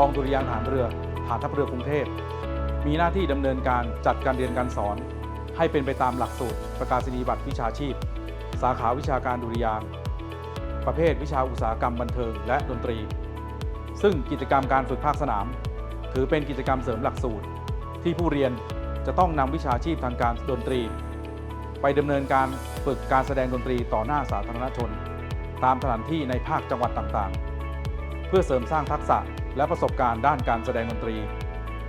องดุริยางค์ทหารเรือฐานทัพเรือกรุงเทพ มีหน้าที่ดำเนินการจัดการเรียนการสอน ให้เป็นไปตามหลักสูตร ประกาศนียบัตรวิชาชีพ สาขาวิชาการดุริยางค์ประเภทวิชาอุตสาหกรรมบันเทิงและดนตรี ซึ่งกิจกรรมการฝึกภาคสนาม ถือเป็นกิจกรรมเสริมหลักสูตร ที่ผู้เรียนจะต้องนำวิชาชีพทางการดนตรี ไปดำเนินการฝึกการแสดงดนตรีต่อหน้าสาธารณชน ตามสถานที่ในภาคจังหวัดต่างๆ เพื่อเสริมสร้างทักษะ และประสบการณ์ด้านการแสดงดนตรี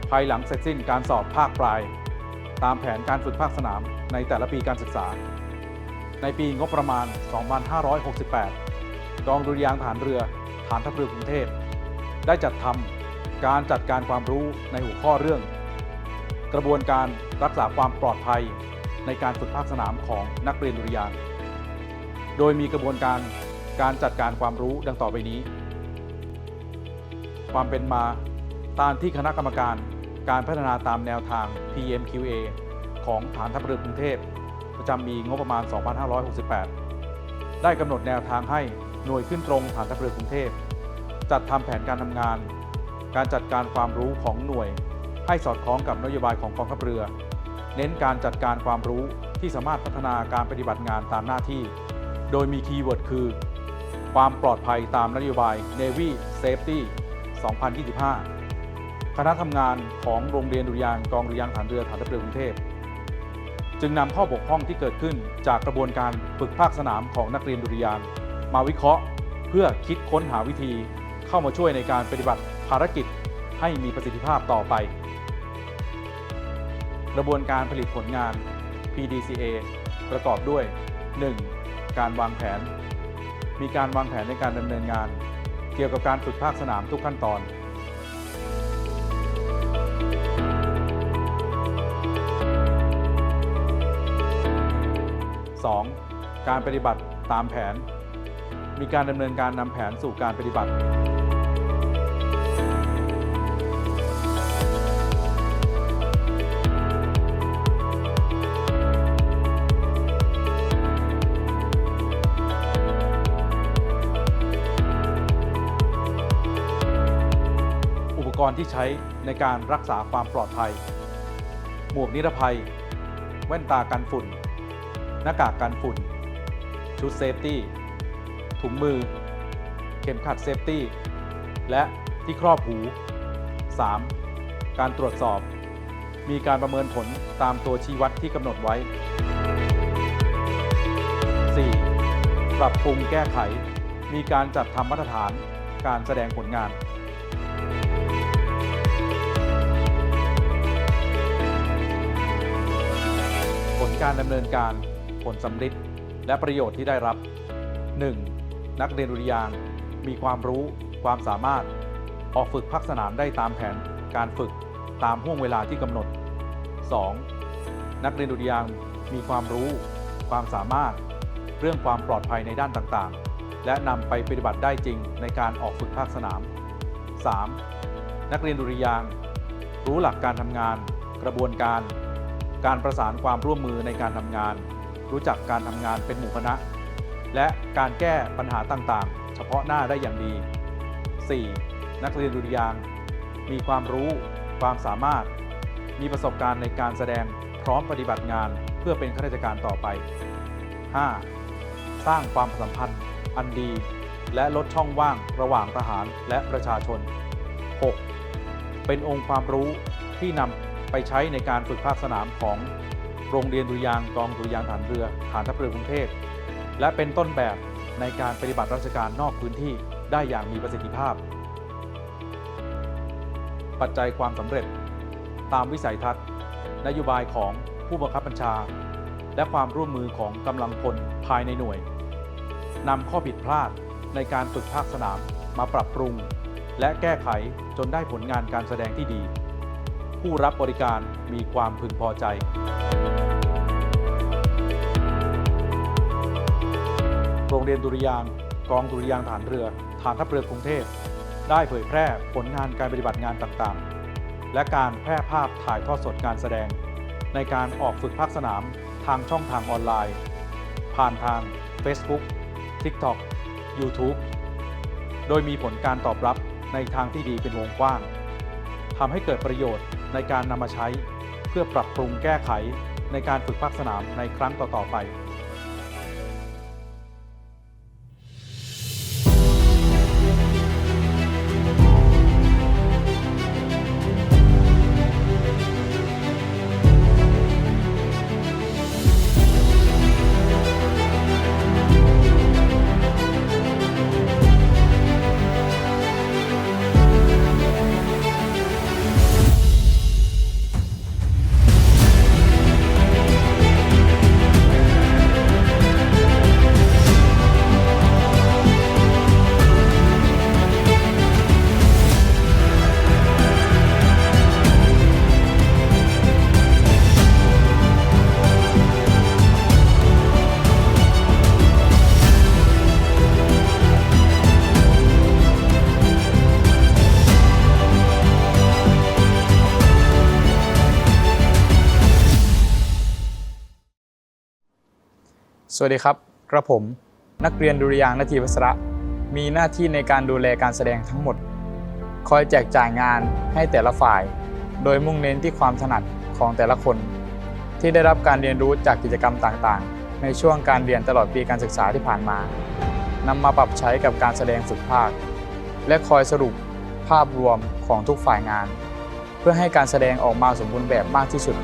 ภายหลังเสร็จสิ้นการสอบภาคปลาย ตามแผนการฝึกภาคสนามในแต่ละปีการศึกษา ในปีงบประมาณ 2568 กองดุริยางค์ทหารเรือฐานทัพเรือกรุงเทพ ได้จัดทำการจัดการความรู้ในหัวข้อเรื่อง กระบวนการรักษาความปลอดภัยในการฝึกภาคสนามของนักเรียนดุริยาง โดยมีกระบวนการการจัดการความรู้ดังต่อไปนี้ ความเป็นมา ตามที่คณะกรรมการการพัฒนาตามแนวทาง PMQA ของฐานทัพเรือกรุงเทพ ประจำปีงบประมาณ 2568 ได้กำหนดแนวทางให้หน่วยขึ้นตรงฐานทัพเรือกรุงเทพ จัดทำแผนการทำงาน การจัดการความรู้ของหน่วย ให้สอดคล้องกับนโยบายของกองทัพเรือ เน้นการจัดการความรู้ที่สามารถพัฒนาการปฏิบัติงานตามหน้าที่ โดยมีคีย์เวิร์ดคือ ความปลอดภัยตามนโยบาย Navy Safety 2025 คณะทำงานของโรงเรียนดุริยางกองดุริยางฐานเรือฐานทัพเรือกรุงเทพ จึงนำข้อบกพร่องที่เกิดขึ้นจากกระบวนการฝึกภาคสนามของนักเรียนดุริยางมาวิเคราะห์ เพื่อคิดค้นหาวิธีเข้ามาช่วยในการปฏิบัติภารกิจให้มีประสิทธิภาพต่อไป กระบวนการผลิตผลงาน PDCA ประกอบด้วย 1. การวางแผน มีการวางแผนในการดำเนินงาน เกี่ยวกับการฝึกภาคสนามทุกขั้นตอนสองการปฏิบัติตามแผน มีการดำเนินการนำแผนสู่การปฏิบัติ รณ์ที่ใช้ในการรักษาความปลอดภัย หมวกนิรภัย แว่นตากันฝุ่น หน้ากากกันฝุ่น ชุดเซฟตี้ ถุงมือ เข็มขัดเซฟตี้ และที่ครอบหู 3. การตรวจสอบ มีการประเมินผลตามตัวชี้วัดที่กำหนดไว้ 4. ปรับปรุงแก้ไข มีการจัดทำมาตรฐาน การแสดงผลงาน ผลการดำเนินการผลสำลิดและประโยชน์ที่ได้รับ 1. นักเรียนดุริยางมีความรู้ ความสามารถ ออกฝึกภาคสนามได้ตามแผนการฝึกตามห่วงเวลาที่กำหนด 2. นักเรียนดุริยางมีความรู้ ความสามารถ เรื่องความปลอดภัยในด้านต่างๆ และนำไปปฏิบัติได้จริงในการออกฝึกภาคสนาม 3. นักเรียนดุริยางรู้หลักการทำงาน กระบวนการ การประสานความร่วมมือในการทำงาน รู้จักการทำงานเป็นหมู่คณะ และการแก้ปัญหาต่างๆ เฉพาะหน้าได้อย่างดี 4. นักเรียนดุริยางมีความรู้ความสามารถ มีประสบการณ์ในการแสดงพร้อมปฏิบัติงานเพื่อเป็นข้าราชการต่อไป 5. สร้างความสัมพันธ์อันดี และลดช่องว่างระหว่างทหารและประชาชน 6. เป็นองค์ความรู้ที่นำ ไปใช้ในการฝึกภาคสนามของโรงเรียนดุริยางกองดุริยางฐานเรือฐานทัพเรือกรุงเทพและเป็นต้นแบบในการปฏิบัติราชการนอกพื้นที่ได้อย่างมีประสิทธิภาพ ปัจจัยความสำเร็จ ตามวิสัยทัศน์ นโยบายของผู้บังคับบัญชา และความร่วมมือของกำลังพลภายในหน่วยนำข้อผิดพลาดในการฝึกภาคสนามมาปรับปรุง และแก้ไขจนได้ผลงานการแสดงที่ดี ผู้รับบริการมีความพึงพอใจ โรงเรียนดุริยางกองดุริยางฐานเรือ ฐานทัพเรือกรุงเทพ ได้เผยแพร่ผลงานการปฏิบัติงานต่างๆ และการแพร่ภาพถ่ายทอดสดการแสดง ในการออกฝึกภาคสนามทางช่องทางออนไลน์ ผ่านทาง Facebook TikTok YouTube โดยมีผลการตอบรับในทางที่ดีเป็นวงกว้างทำให้เกิดประโยชน์ ในการนำมาใช้เพื่อปรับปรุงแก้ไขในการฝึกภาคสนามในครั้งต่อๆไป สวัสดีครับ กระผม นักเรียนดุริยางนาทีวัสระ มีหน้าที่ในการดูแลการแสดงทั้งหมด คอยแจกจ่ายงานให้แต่ละฝ่าย โดยมุ่งเน้นที่ความถนัดของแต่ละคน ที่ได้รับการเรียนรู้จากกิจกรรมต่างๆ ในช่วงการเรียนตลอดปีการศึกษาที่ผ่านมานำมาปรับใช้กับการแสดงฝึกภาค และคอยสรุปภาพรวมของทุกฝ่ายงาน เพื่อให้การแสดงออกมาสมบูรณ์แบบมากที่สุด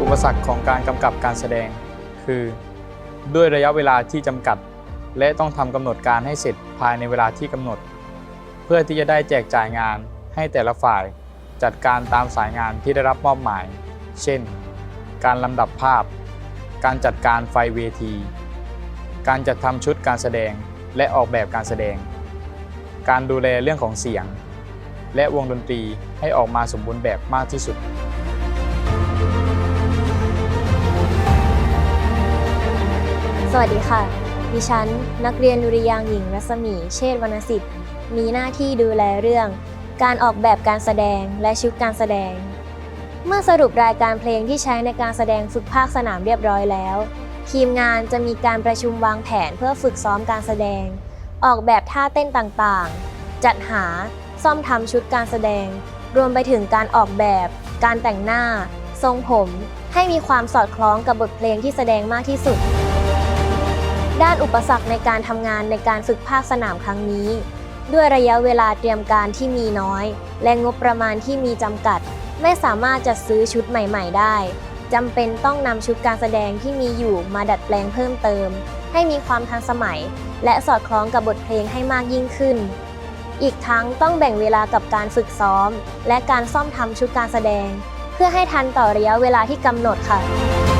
อุปสรรคของการกำกับการแสดงคือ ด้วยระยะเวลาที่จำกัด และต้องทำกำหนดการให้เสร็จภายในเวลาที่กำหนด เพื่อที่จะได้แจกจ่ายงานให้แต่ละฝ่ายจัดการตามสายงานที่ได้รับมอบหมาย เช่น การลำดับภาพ การจัดการไฟเวที การจัดทำชุดการแสดงและออกแบบการแสดง การดูแลเรื่องของเสียง และวงดนตรีให้ออกมาสมบูรณ์แบบมากที่สุด สวัสดีค่ะ ดิฉัน นักเรียนดุริยางค์หญิงรัศมี เชษวรรณสิทธิ์ มีหน้าที่ดูแลเรื่อง การออกแบบการแสดงและชุดการแสดง เมื่อสรุปรายการเพลงที่ใช้ในการแสดงฝึกภาคสนามเรียบร้อยแล้ว ทีมงานจะมีการประชุมวางแผนเพื่อฝึกซ้อมการแสดง ออกแบบท่าเต้นต่างๆ จัดหาซ่อมทำชุดการแสดง รวมไปถึงการออกแบบ การแต่งหน้า ทรงผม ให้มีความสอดคล้องกับบทเพลงที่แสดงมากที่สุด ด้านอุปสรรคในการทำงานในการฝึกภาคสนามครั้งนี้ ด้วยระยะเวลาเตรียมการที่มีน้อย และงบประมาณที่มีจำกัด ไม่สามารถจัดซื้อชุดใหม่ ๆ ได้จำเป็นต้องนำชุดการแสดงที่มีอยู่มาดัดแปลงเพิ่มเติม ให้มีความทันสมัย และสอดคล้องกับบทเพลงให้มากยิ่งขึ้น อีกทั้งต้องแบ่งเวลากับการฝึกซ้อม และการซ่อมทำชุดการแสดง เพื่อให้ทันต่อระยะเวลาที่กำหนดค่ะ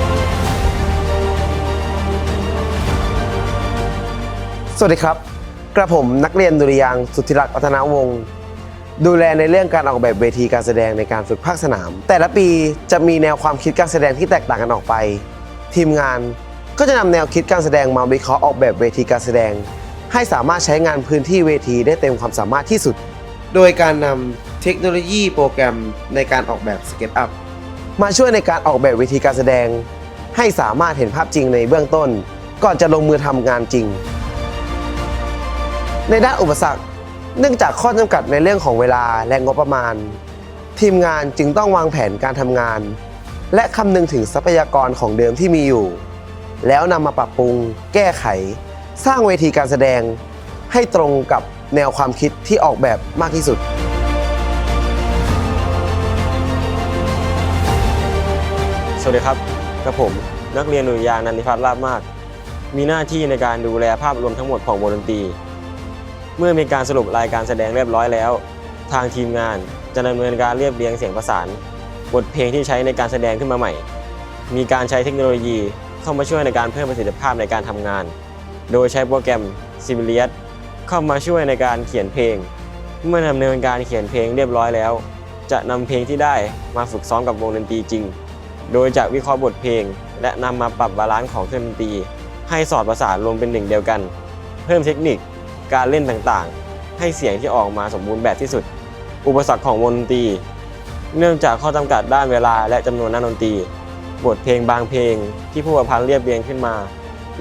สวัสดีครับ กระผมนักเรียนดุริยางสุทธิรักษ์อัธนาวงศ์ดูแลในเรื่องการออกแบบเวทีการแสดงในการฝึกภาคสนาม แต่ละปีจะมีแนวความคิดการแสดงที่แตกต่างกันออกไป ทีมงานก็จะนำแนวคิดการแสดงมาวิเคราะห์ออกแบบเวทีการแสดง ให้สามารถใช้งานพื้นที่เวทีได้เต็มความสามารถที่สุด โดยการนำเทคโนโลยีโปรแกรมในการออกแบบสเก็ตอัพมาช่วยในการออกแบบเวทีการแสดง ให้สามารถเห็นภาพจริงในเบื้องต้น ก่อนจะลงมือทำงานจริง ในด้านอุปสรรค เนื่องจากข้อจำกัดในเรื่องของเวลาและงบประมาณ ทีมงานจึงต้องวางแผนการทำงาน และคำนึงถึงทรัพยากรของเดิมที่มีอยู่ แล้วนำมาปรับปรุง แก้ไข สร้างเวทีการแสดง ให้ตรงกับแนวความคิดที่ออกแบบมากที่สุดสวัสดีครับกระผมนักเรียนดุริยางนันทิพัฒน์ลาบมาก มีหน้าที่ในการดูแลภาพรวมทั้งหมดของวงดนตรี เมื่อมีการสรุปรายการแสดงเรียบร้อยแล้ว ทางทีมงานจะดำเนินการเรียบเรียงเสียงประสาน บทเพลงที่ใช้ในการแสดงขึ้นมาใหม่ มีการใช้เทคโนโลยีเข้ามาช่วยในการเพิ่มประสิทธิภาพในการทำงาน โดยใช้โปรแกรม s i b i l i u s เข้ามาช่วยในการเขียนเพลง เมื่อดำเนินการเขียนเพลงเรียบร้อยแล้ว จะนำเพลงที่ได้มาฝึกซ้อมกับวงดนตรีจริง โดยจะวิเคราะห์บทเพลง และนำมาปรับบาลานซ์ของเครื่องดนตรี ให้สอดประสานรวมเป็นหนึ่งเดียวกัน เพิ่มเทคนิค การเล่นต่างๆ ให้เสียงที่ออกมาสมบูรณ์แบบที่สุด อุปสรรคของวงดนตรี เนื่องจากข้อจำกัดด้านเวลาและจำนวนนักดนตรี บทเพลงบางเพลงที่ผู้ประพันธ์เรียบเรียงขึ้นมา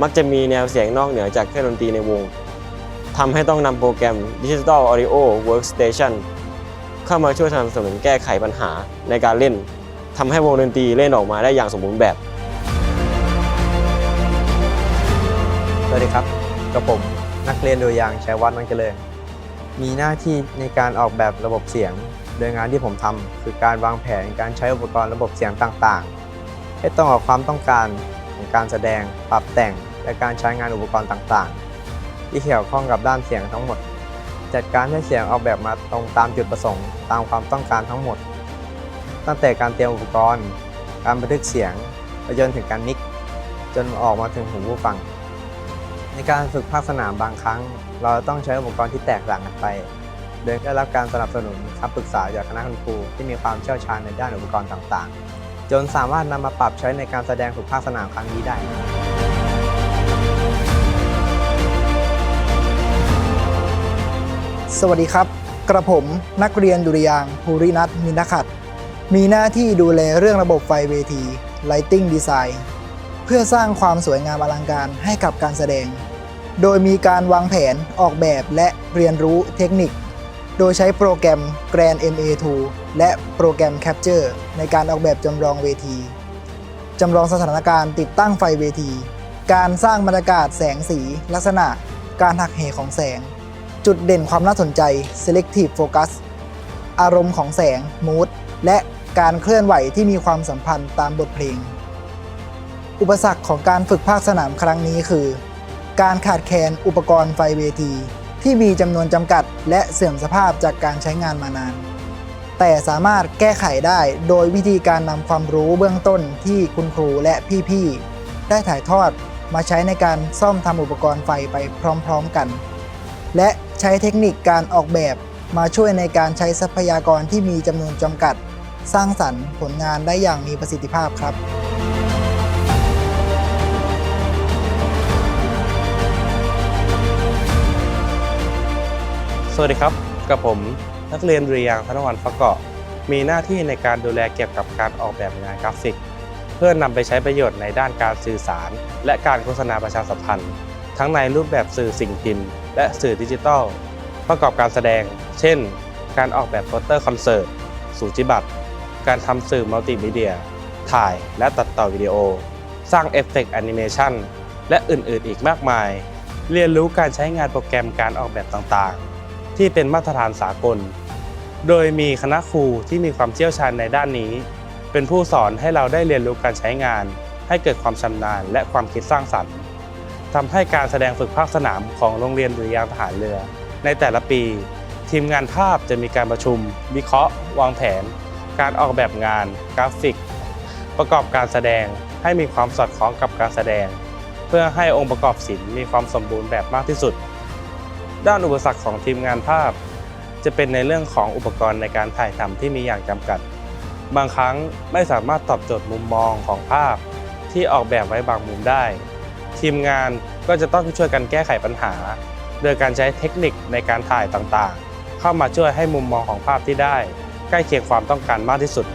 มักจะมีแนวเสียงนอกเหนือจากเครื่องดนตรีในวงทำให้ต้องนำโปรแกรม Digital Audio Workstation เข้ามาช่วยสนับสนุนแก้ไขปัญหาในการเล่นทำให้วงดนตรีเล่นออกมาได้อย่างสมบูรณ์แบบ สวัสดีครับกับผม นักเรียนโดยยางชัยวัฒน์มังเจริญมีหน้าที่ในการออกแบบระบบเสียง โดยงานที่ผมทำคือการวางแผนการใช้อุปกรณ์ระบบเสียงต่างๆ ให้ตรงกับความต้องการของการแสดงปรับแต่งและการใช้งานอุปกรณ์ต่างๆ ที่เกี่ยวข้องกับด้านเสียงทั้งหมด จัดการให้เสียงออกแบบมาตรงตามจุดประสงค์ตามความต้องการทั้งหมด ตั้งแต่การเตรียมอุปกรณ์ การบันทึกเสียงไปจนถึงการมิกจนออกมาถึงหูผู้ฟัง ในการฝึกภาคสนามบางครั้ง เราต้องใช้อุปกรณ์ที่แตกต่างกันไป โดยได้รับการสนับสนุนคำปรึกษาจากคณะคุณครูที่มีความเชี่ยวชาญในด้านอุปกรณ์ต่างๆ จนสามารถนำมาปรับใช้ในการแสดงฝึกภาคสนามครั้งนี้ได้สวัสดีครับ กระผมนักเรียนดุริยางภูรินัทมินทขัดมีหน้าที่ดูแลเรื่องระบบไฟเวที Lighting Design เพื่อสร้างความสวยงามอลังการให้กับการแสดง โดยมีการวางแผนออกแบบและเรียนรู้เทคนิค โดยใช้โปรแกรม Grand MA2 และโปรแกรม Capture ในการออกแบบจำลองเวที จำลองสถานการณ์ติดตั้งไฟเวที การสร้างบรรยากาศแสงสีลักษณะ การหักเหของแสง จุดเด่นความน่าสนใจ selective focus อารมณ์ของแสง mood และการเคลื่อนไหวที่มีความสัมพันธ์ตามบทเพลง อุปสรรคของการฝึกภาคสนามครั้งนี้คือ การขาดแคลนอุปกรณ์ไฟเวที ที่มีจำนวนจำกัด และเสื่อมสภาพจากการใช้งานมานาน แต่สามารถแก้ไขได้โดยวิธีการนำความรู้เบื้องต้นที่คุณครูและพี่ๆ ได้ถ่ายทอดมาใช้ในการซ่อมทำอุปกรณ์ไฟไปพร้อมๆกัน และใช้เทคนิคการออกแบบมาช่วยในการใช้ทรัพยากรที่มีจำนวนจำกัด สร้างสรรค์ผลงานได้อย่างมีประสิทธิภาพครับ สวัสดีครับ กับผมนักเรียนดุริยงธนวันฟักเกาะมีหน้าที่ในการดูแลเกี่ยวกับการออกแบบงานกราฟิก เพื่อนำไปใช้ประโยชน์ในด้านการสื่อสาร และการโฆษณาประชาสัมพันธ์ ทั้งในรูปแบบสื่อสิ่งพิมพ์ และสื่อดิจิทัล ประกอบการแสดง เช่น การออกแบบโปสเตอร์คอนเสิร์ตสูจิบัตรการทำสื่อมัลติมีเดีย ถ่ายและตัดต่อวิดีโอ สร้างเอฟเฟกต์แอนิเมชันและอื่นๆ อีกมากมาย เรียนรู้การใช้งานโปรแกรมการออกแบบต่างๆ ที่เป็นมาตรฐานสากล โดยมีคณะครูที่มีความเชี่ยวชาญในด้านนี้ เป็นผู้สอนให้เราได้เรียนรู้การใช้งาน ให้เกิดความชำนาญและความคิดสร้างสรรค์ทำให้การแสดงฝึกภาคสนามของโรงเรียนดุริยางทหารเรือ ในแต่ละปี ทีมงานภาพจะมีการประชุม วิเคราะห์ วางแผน การออกแบบงาน กราฟิก ประกอบการแสดงให้มีความสอดคล้องกับการแสดง เพื่อให้องค์ประกอบศิลป์มีความสมบูรณ์แบบมากที่สุด ด้านอุปสรรคของทีมงานภาพ จะเป็นในเรื่องของอุปกรณ์ในการถ่ายทำที่มีอย่างจำกัด บางครั้งไม่สามารถตอบโจทย์มุมมองของภาพ ที่ออกแบบไว้บางมุมได้ ทีมงานก็จะต้องช่วยกันแก้ไขปัญหา โดยการใช้เทคนิคในการถ่ายต่างๆ เข้ามาช่วยให้มุมมองของภาพที่ได้ ใกล้เคียงความต้องการมากที่สุด